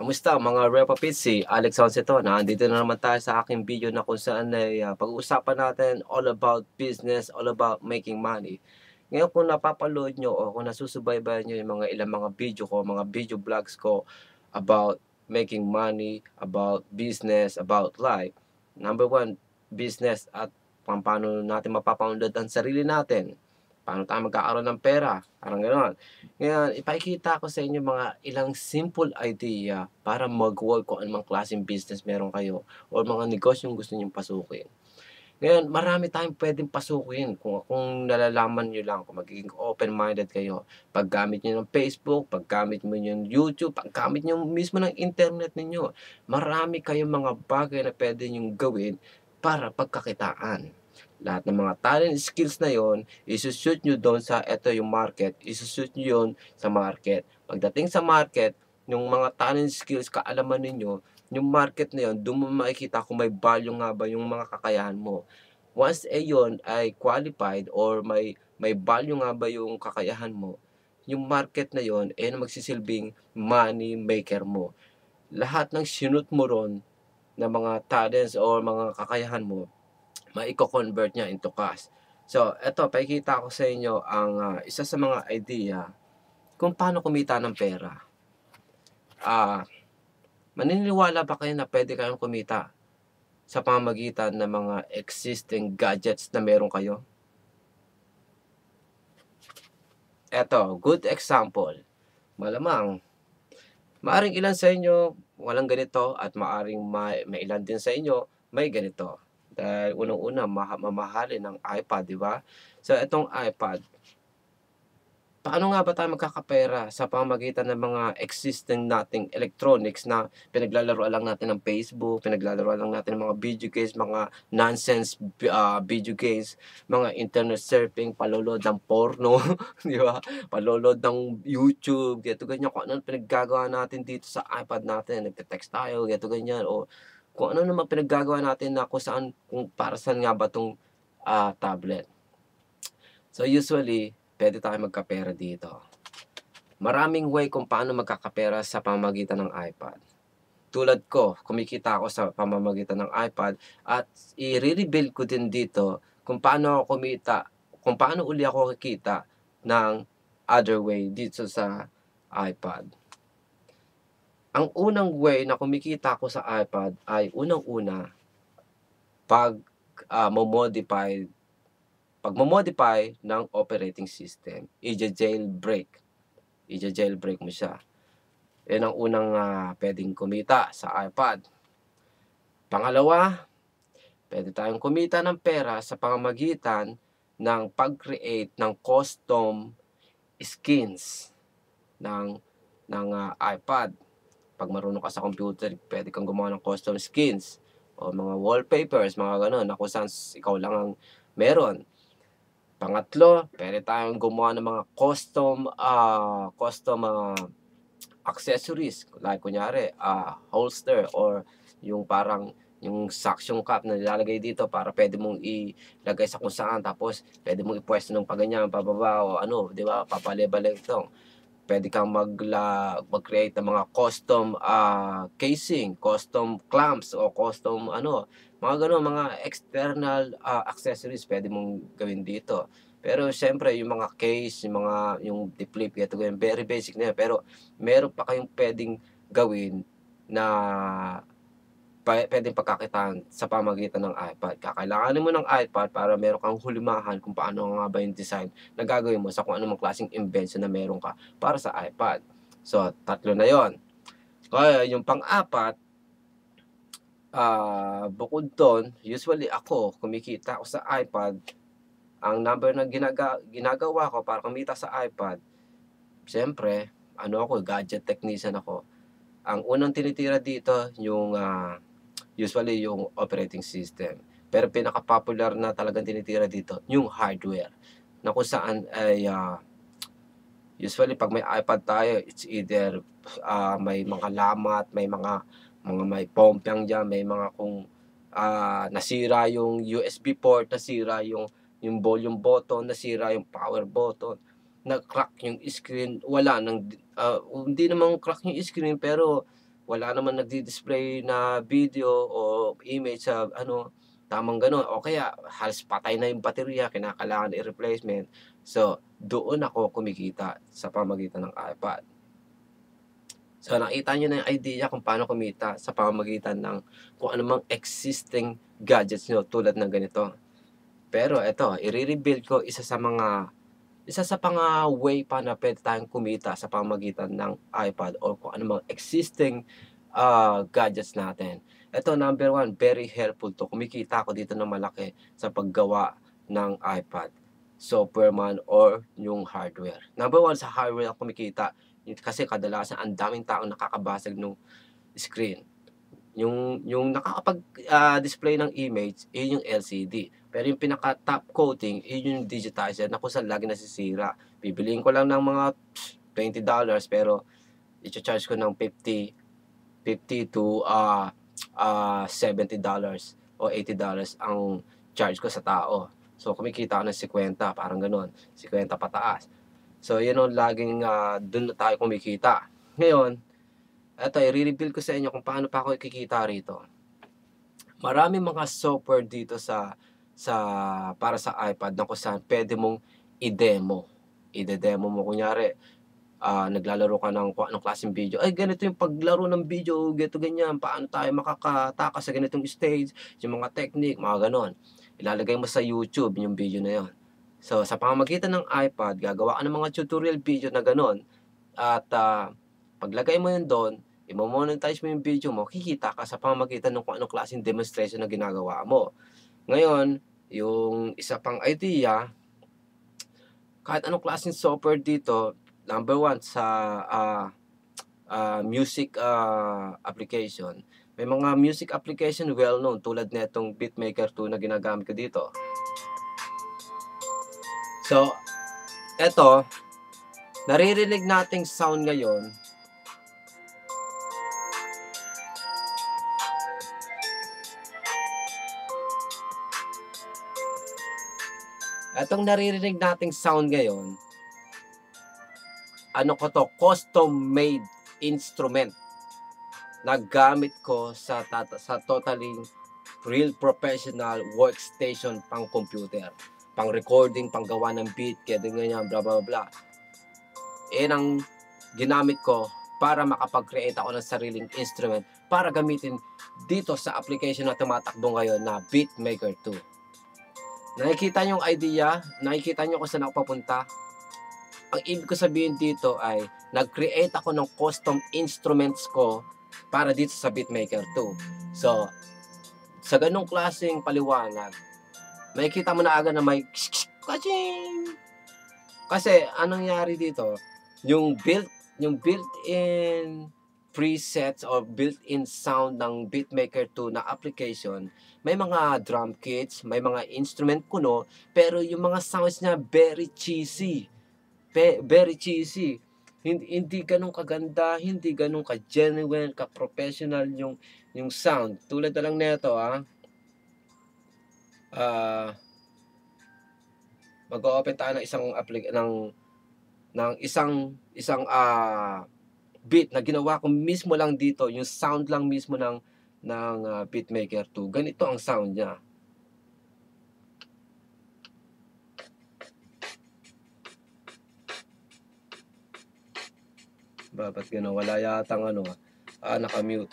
Kamusta mga Repa Pizzi? Alex Onseto. Nandito na naman tayo sa aking video na kung saan ay uh, pag-uusapan natin all about business, all about making money. Ngayon kung napapaload nyo o kung nasusubaybayan nyo yung mga ilang mga video ko, mga video vlogs ko about making money, about business, about life. Number one, business at paano natin mapapaunlad ang sarili natin paano tayo magkakaroon ng pera, parang gano'n. Ngayon, ipakikita ko sa inyo mga ilang simple idea para mag-work kung anumang klaseng business meron kayo o mga negosyong gusto nyo pasukin. Ngayon, marami tayong pwedeng pasukin kung, kung nalalaman nyo lang, kung magiging open-minded kayo. Paggamit nyo ng Facebook, paggamit mo ng YouTube, paggamit nyo mismo ng internet ninyo. Marami kayong mga bagay na pwede nyo gawin para pagkakitaan lahat ng mga talent skills na yon, isushoot nyo doon sa ito yung market, isushoot nyo yon sa market. Pagdating sa market, yung mga talent skills, kaalaman ninyo, yung market na yon, doon mo makikita kung may value nga ba yung mga kakayahan mo. Once eh yon ay qualified or may may value nga ba yung kakayahan mo, yung market na yon ay magsisilbing money maker mo. Lahat ng sinut mo ron na mga talents or mga kakayahan mo, maiko-convert niya into cash. So, eto, pakikita ko sa inyo ang uh, isa sa mga idea kung paano kumita ng pera. Ah, uh, maniniwala ba kayo na pwede kayong kumita sa pamamagitan ng mga existing gadgets na meron kayo? Eto, good example. Malamang, maaring ilan sa inyo walang ganito at maaring may, may ilan din sa inyo may ganito. Dahil unang-una, mamahalin ng iPad, di ba? So, itong iPad, paano nga ba tayo magkakapera sa pamagitan ng mga existing nating electronics na pinaglalaro lang natin ng Facebook, pinaglalaro lang natin ng mga video games, mga nonsense uh, video games, mga internet surfing, palulod ng porno, di ba? Palulod ng YouTube, gato ganyan. Kung ano pinaggagawa natin dito sa iPad natin, nagte-text tayo, gato ganyan. O kung ano naman pinaggagawa natin na kung saan, kung para saan nga ba itong uh, ah, tablet. So usually, pwede tayo magkapera dito. Maraming way kung paano magkakapera sa pamamagitan ng iPad. Tulad ko, kumikita ako sa pamamagitan ng iPad at i-rebuild ko din dito kung paano ako kumita, kung paano uli ako kikita ng other way dito sa iPad. Ang unang way na kumikita ako sa iPad ay unang-una pag uh, mo-modify pag mo-modify ng operating system, i-jailbreak. I-jailbreak mo siya. Yan ang unang uh, pwedeng kumita sa iPad. Pangalawa, pwede tayong kumita ng pera sa pamamagitan ng pag-create ng custom skins ng ng uh, iPad pag marunong ka sa computer, pwede kang gumawa ng custom skins o mga wallpapers, mga ganun, na kung saan ikaw lang ang meron. Pangatlo, pwede tayong gumawa ng mga custom uh, custom uh, accessories. Like kunyari, uh, holster or yung parang yung suction cup na nilalagay dito para pwede mong ilagay sa kung saan tapos pwede mong ipwesto ng paganyan, pababa o ano, di ba? Papalebalik ito pwede kang magla, mag-create ng mga custom uh, casing, custom clamps o custom ano, mga ganun, mga external uh, accessories pwede mong gawin dito. Pero syempre, yung mga case, yung mga yung flip, ito ganyan, very basic na yan. Pero meron pa kayong pwedeng gawin na pwedeng pagkakitaan sa pamagitan ng iPad. Kakailanganin mo ng iPad para meron kang hulimahan kung paano nga ba yung design na gagawin mo sa kung anong klaseng invention na meron ka para sa iPad. So, tatlo na yon. Kaya yung pang-apat, uh, bukod doon, usually ako, kumikita ako sa iPad, ang number na ginaga, ginagawa ko para kumita sa iPad, siyempre, ano ako, gadget technician ako. Ang unang tinitira dito, yung uh, usually yung operating system. Pero pinaka-popular na talagang tinitira dito, yung hardware. Na kung saan ay uh, usually pag may iPad tayo, it's either uh, may mga lamat, may mga mga may pompyang diyan, may mga kung uh, nasira yung USB port, nasira yung yung volume button, nasira yung power button, na-crack yung screen, wala nang uh, hindi naman crack yung screen pero wala naman nagdi-display na video o image sa ano, tamang gano'n o kaya halos patay na yung baterya, kinakailangan i-replacement. So, doon ako kumikita sa pamamagitan ng iPad. So, nakita nyo na yung idea kung paano kumita sa pamamagitan ng kung anumang existing gadgets nyo tulad ng ganito. Pero ito, i-rebuild ko isa sa mga isa sa pang way pa na pwede tayong kumita sa pamamagitan ng iPad o kung anumang existing uh, gadgets natin. Ito, number one, very helpful to. Kumikita ako dito ng malaki sa paggawa ng iPad, software man, or yung hardware. Number one, sa hardware ako kumikita kasi kadalasan ang daming taong nakakabasag ng screen. Yung yung nakakapag-display uh, ng image, eh yung LCD. Pero yung pinaka top coating, eh yung digitizer na kung saan lagi nasisira. Bibiliin ko lang ng mga $20 pero i-charge ko ng 50 50 to uh, uh, $70 o $80 ang charge ko sa tao. So kumikita ako ng 50, parang ganun. 50 pataas. So, yun ang laging uh, dun na tayo kumikita. Ngayon, eto, i-reveal ko sa inyo kung paano pa ako kikita rito. Marami mga software dito sa sa para sa iPad na kung saan pwede mong i-demo. I-demo mo kunyari, uh, naglalaro ka ng anong klaseng video. Ay, ganito yung paglaro ng video, ganito ganyan, paano tayo makakatakas sa ganitong stage, yung mga technique, mga ganon. Ilalagay mo sa YouTube yung video na yon So, sa pamamagitan ng iPad, gagawa ka ng mga tutorial video na ganon. At uh, paglagay mo yun doon, i-monetize mo yung video mo, kikita ka sa pamamagitan ng kung anong klaseng demonstration na ginagawa mo. Ngayon, yung isa pang idea, kahit anong klaseng software dito, number one, sa uh, uh, music uh, application, may mga music application well known tulad netong Beatmaker 2 na ginagamit ko dito. So, eto, naririnig nating sound ngayon. Etong naririnig nating sound ngayon, ano ko to, custom made instrument na gamit ko sa, sa totally real professional workstation pang computer pang recording, pang gawa ng beat, kaya din ganyan, bla bla bla. Eh, ang ginamit ko para makapag-create ako ng sariling instrument para gamitin dito sa application na tumatakbo ngayon na Beatmaker 2. Nakikita niyo yung idea? Nakikita niyo kung saan ako papunta? Ang ibig ko sabihin dito ay nag-create ako ng custom instruments ko para dito sa Beatmaker 2. So, sa ganong klaseng paliwanag, makikita mo na agad na may kaching! Kasi, anong nangyari dito? Yung built, yung built-in presets or built-in sound ng Beatmaker 2 na application, may mga drum kits, may mga instrument kuno, pero yung mga sounds niya very cheesy. Pe, very cheesy. Hindi, hindi ganun kaganda, hindi ganun ka-genuine, ka-professional yung, yung sound. Tulad na lang nito, ah uh, mag-open tayo ng isang applic ng ng isang isang uh, beat na ginawa ko mismo lang dito, yung sound lang mismo ng ng uh, Beatmaker 2. Ganito ang sound niya. Ba, ba't gano'n? Wala yatang ano, ah, naka-mute.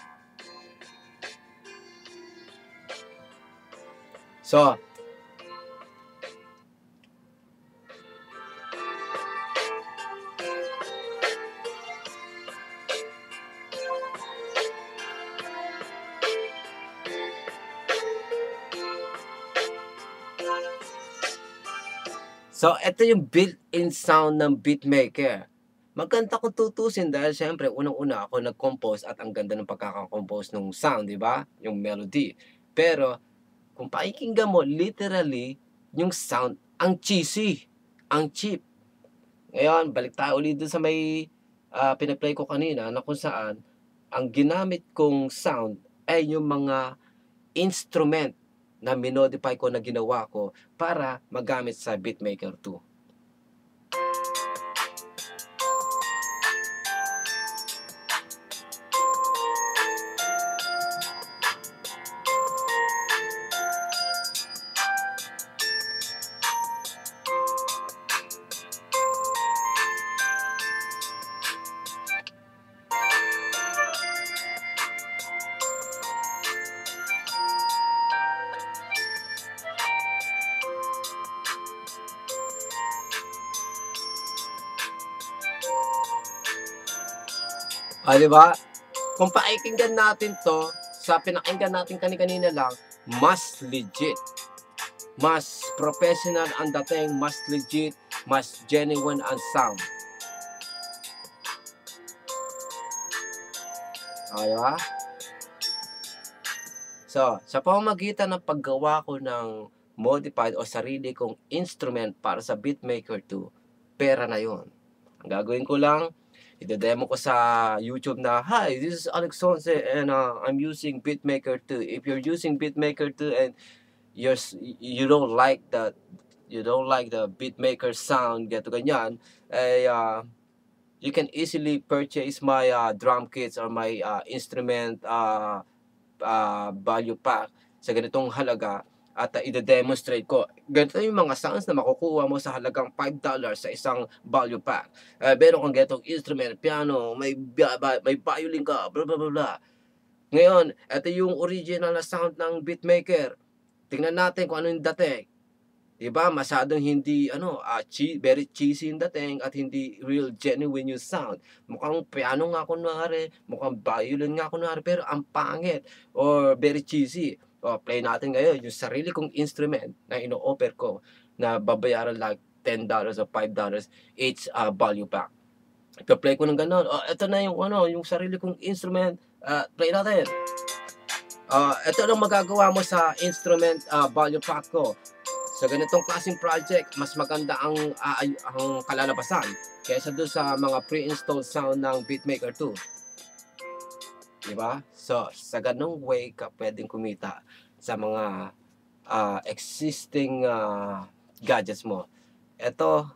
So, So, ito yung built-in sound ng beatmaker. Maganda kung tutusin dahil syempre, unang-una ako nag-compose at ang ganda ng pagkakakompose ng sound, di ba? Yung melody. Pero, kung pakikinggan mo, literally, yung sound, ang cheesy, ang cheap. Ngayon, balik tayo ulit dun sa may uh, pinaplay ko kanina na kung saan ang ginamit kong sound ay yung mga instrument na minodify ko na ginawa ko para magamit sa Beatmaker 2. Ah, di ba? Kung pakikinggan natin to, sa pinakinggan natin kani-kanina lang, mas legit. Mas professional ang dating, mas legit, mas genuine ang sound. Ah, di ba? So, sa pamamagitan ng paggawa ko ng modified o sarili kong instrument para sa Beatmaker 2, pera na yon. Ang gagawin ko lang, ide-demo ko sa YouTube na, Hi, this is Alex Sonse and uh, I'm using Beatmaker 2. If you're using Beatmaker 2 and you're, you don't like the you don't like the Beatmaker sound, gato ganyan, eh, uh, you can easily purchase my uh, drum kits or my uh, instrument uh, uh, value pack sa ganitong halaga at uh, ide-demonstrate ko. Ganito yung mga sounds na makukuha mo sa halagang $5 sa isang value pack. Uh, meron kang ganitong instrument, piano, may, may violin ka, blah blah blah blah. Ngayon, ito yung original na sound ng beatmaker. Tingnan natin kung ano yung dating. Diba? Masyadong hindi, ano, uh, che- very cheesy yung dating at hindi real genuine yung sound. Mukhang piano nga kunwari, mukhang violin nga kunwari, pero ang pangit or very cheesy. O, play natin ngayon yung sarili kong instrument na ino-offer ko na babayaran like $10 o $5 each uh, value pack. Ipa-play ko ng gano'n. O, ito na yung, ano, yung sarili kong instrument. Uh, play natin. Uh, ito lang magagawa mo sa instrument uh, value pack ko. Sa ganitong klaseng project, mas maganda ang, uh, ang kalalabasan kaysa doon sa mga pre-installed sound ng Beatmaker 2. Diba? So, sa ganong way ka pwedeng kumita sa mga uh, existing uh, gadgets mo. Ito,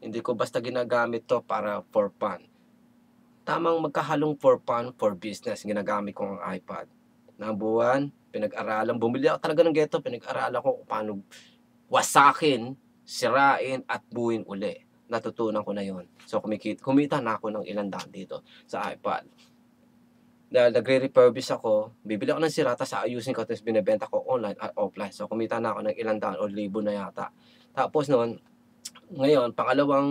hindi ko basta ginagamit to para for fun. Tamang magkahalong for fun, for business, ginagamit ko ang iPad. Na buwan, pinag-aralan, bumili ako talaga ng geto, pinag-aralan ko kung paano wasakin, sirain, at buuin uli. Natutunan ko na yon So, kumikita, kumita na ako ng ilang daan dito sa iPad dahil nagre-refurbish ako, bibili ako ng sirata sa ayusin ko tapos binebenta ko online at offline. So kumita na ako ng ilang daan o libo na yata. Tapos noon, ngayon, pangalawang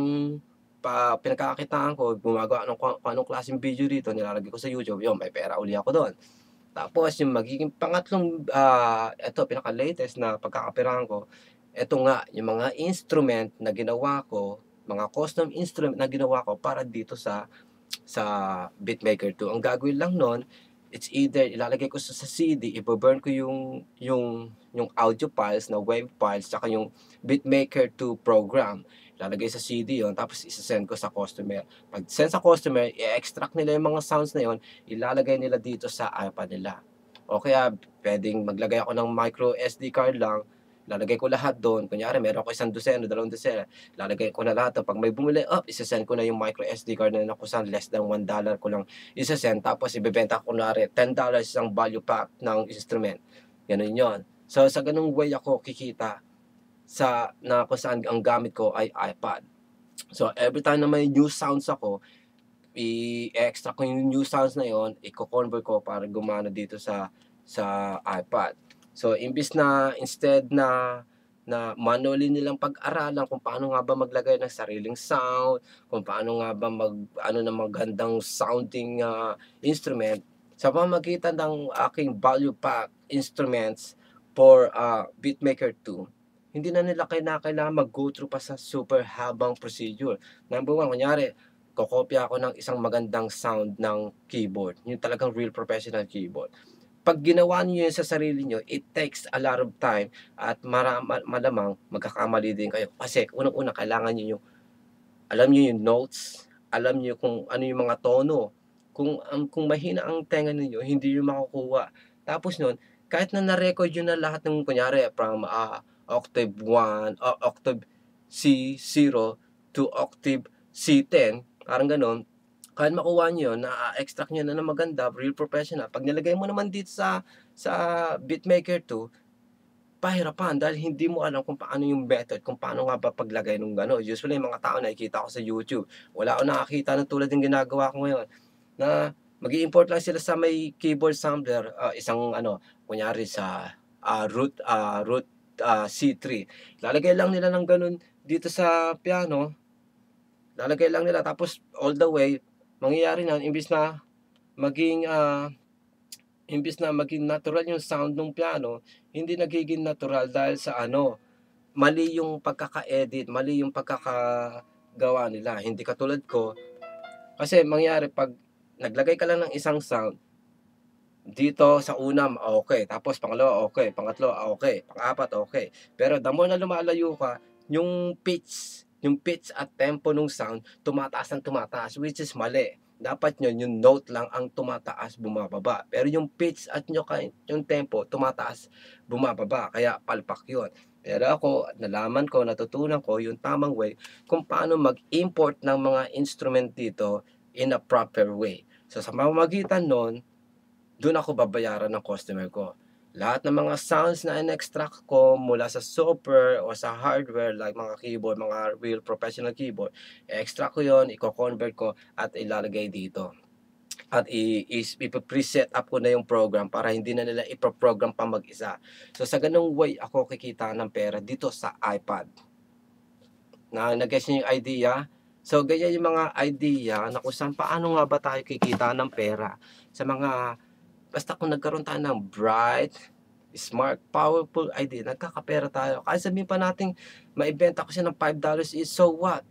pa, pinagkakakitaan ko, gumagawa ng kung anong klaseng video dito, nilalagay ko sa YouTube, yun, may pera uli ako doon. Tapos yung magiging pangatlong, uh, ito, pinaka-latest na pagkakapirahan ko, ito nga, yung mga instrument na ginawa ko, mga custom instrument na ginawa ko para dito sa sa Beatmaker 2. Ang gagawin lang nun, it's either ilalagay ko sa, CD, i-burn ko yung, yung, yung audio files na wave files, saka yung Beatmaker 2 program. Ilalagay sa CD yon tapos isa-send ko sa customer. Pag send sa customer, i-extract nila yung mga sounds na yon ilalagay nila dito sa iPad nila. O kaya, pwedeng maglagay ako ng micro SD card lang, lalagay ko lahat doon. Kunyari, meron ko isang dosena, dalawang dosena. Lalagay ko na lahat. Pag may bumili, up, oh, isasend ko na yung micro SD card na nakusan less than 1 dollar ko lang isasend. Tapos, ibebenta ko na rin 10 dollars isang value pack ng instrument. Ganun yon So, sa ganung way ako kikita sa na kung saan ang gamit ko ay iPad. So, every time na may new sounds ako, i-extract ko yung new sounds na yon, i-convert ko para gumana dito sa sa iPad. So, imbis na, instead na, na manually nilang pag-aralan kung paano nga ba maglagay ng sariling sound, kung paano nga ba mag, ano na magandang sounding uh, instrument, sa pamagitan ng aking value pack instruments for uh, Beatmaker 2, hindi na nila kailangan mag-go through pa sa super habang procedure. Number one, kunyari, kokopya ako ng isang magandang sound ng keyboard. Yung talagang real professional keyboard pag ginawa niyo yun sa sarili niyo, it takes a lot of time at mara, malamang magkakamali din kayo. Kasi unang-una kailangan niyo yung alam niyo yung notes, alam niyo kung ano yung mga tono. Kung um, kung mahina ang tenga niyo, hindi niyo makukuha. Tapos noon, kahit na na-record yun na lahat ng kunyari from uh, octave 1, uh, octave C0 to octave C10, parang ganon, kahit makuha nyo, na-extract nyo na ng maganda, real professional, pag nilagay mo naman dito sa, sa Beatmaker 2, pahirapan dahil hindi mo alam kung paano yung method, kung paano nga ba paglagay ng gano'n. Usually, yung mga tao nakikita ko sa YouTube, wala ako nakakita ng tulad ng ginagawa ko ngayon, na mag import lang sila sa may keyboard sampler, uh, isang ano, kunyari sa uh, root, uh, root uh, C3. Lalagay lang nila ng ganun dito sa piano, lalagay lang nila tapos all the way mangyayari na, imbis na maging, ah, imbes na maging natural yung sound nung piano, hindi nagiging natural dahil sa ano, mali yung pagkaka-edit, mali yung pagkakagawa nila. Hindi katulad ko, kasi mangyari 'pag naglagay ka lang ng isang sound, dito sa una okey, tapos pangalawa okey, pangatlo okey, pang-apat okey. Pero the more na lumalayo ka, yung pitch, yung pitch at tempo nung sound tumataas ng tumataas, which is mali. Dapat yun, yung note lang ang tumataas, bumababa. Pero yung pitch at yung, yung tempo tumataas, bumababa. Kaya palpak yun. Pero ako, nalaman ko, natutunan ko yung tamang way kung paano mag-import ng mga instrument dito in a proper way. So sa pamamagitan nun, doon ako babayaran ng customer ko. Lahat ng mga sounds na in-extract ko mula sa software o sa hardware like mga keyboard, mga real professional keyboard, i-extract ko yon, i-convert ko at ilalagay dito. At i-preset up ko na yung program para hindi na nila iproprogram pa mag-isa. So sa ganung way ako kikita ng pera dito sa iPad. Na nag-guess niyo yung idea? So ganyan yung mga idea na kung saan paano nga ba tayo kikita ng pera sa mga basta kung nagkaroon tayo ng bright, smart, powerful idea, nagkakapera tayo. Kahit sabihin pa natin, maibenta ko siya ng $5 is so what?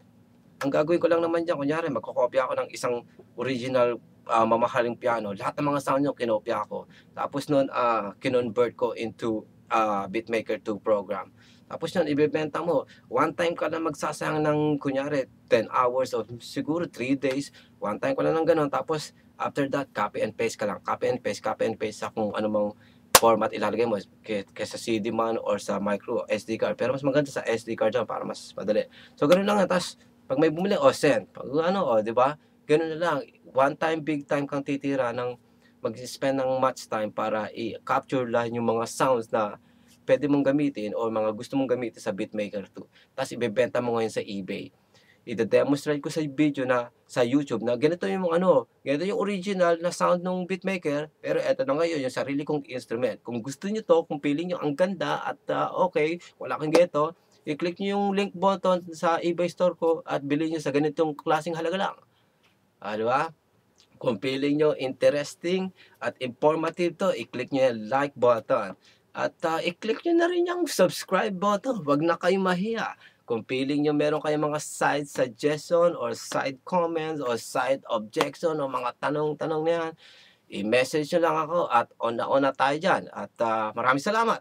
Ang gagawin ko lang naman dyan, kunyari, magkokopya ako ng isang original uh, mamahaling piano. Lahat ng mga sound nyo, kinopya ko. Tapos nun, uh, kinonvert ko into uh, Beatmaker 2 program. Tapos yun, ibebenta mo. One time ka lang magsasayang ng, kunyari, 10 hours o siguro 3 days. One time ko lang ng ganun. Tapos, After that, copy and paste ka lang. Copy and paste, copy and paste sa kung anumang format ilalagay mo kaysa CD man or sa micro SD card. Pero mas maganda sa SD card dyan para mas madali. So, ganun lang. Tapos, pag may bumili, o oh, send. Pag ano, oh, di ba? Ganun na lang. One time, big time kang titira ng mag-spend ng much time para i-capture lang yung mga sounds na pwede mong gamitin o mga gusto mong gamitin sa Beatmaker 2. Tapos, ibebenta mo ngayon sa eBay i-demonstrate ko sa video na sa YouTube na ganito yung ano, ganito yung original na sound ng beatmaker, pero eto na ngayon yung sarili kong instrument. Kung gusto niyo to, kung feeling niyo ang ganda at uh, okay, wala kang ganito, i-click niyo yung link button sa eBay store ko at bilhin niyo sa ganitong klaseng halaga lang. Ah, di ba? Kung feeling nyo interesting at informative to, i-click nyo yung like button. At uh, i-click nyo na rin yung subscribe button. Huwag na kayo mahiya. Kung feeling nyo meron kayong mga side suggestion or side comments or side objection o mga tanong-tanong na yan, i-message nyo lang ako at on na on na tayo dyan. At uh, maraming salamat!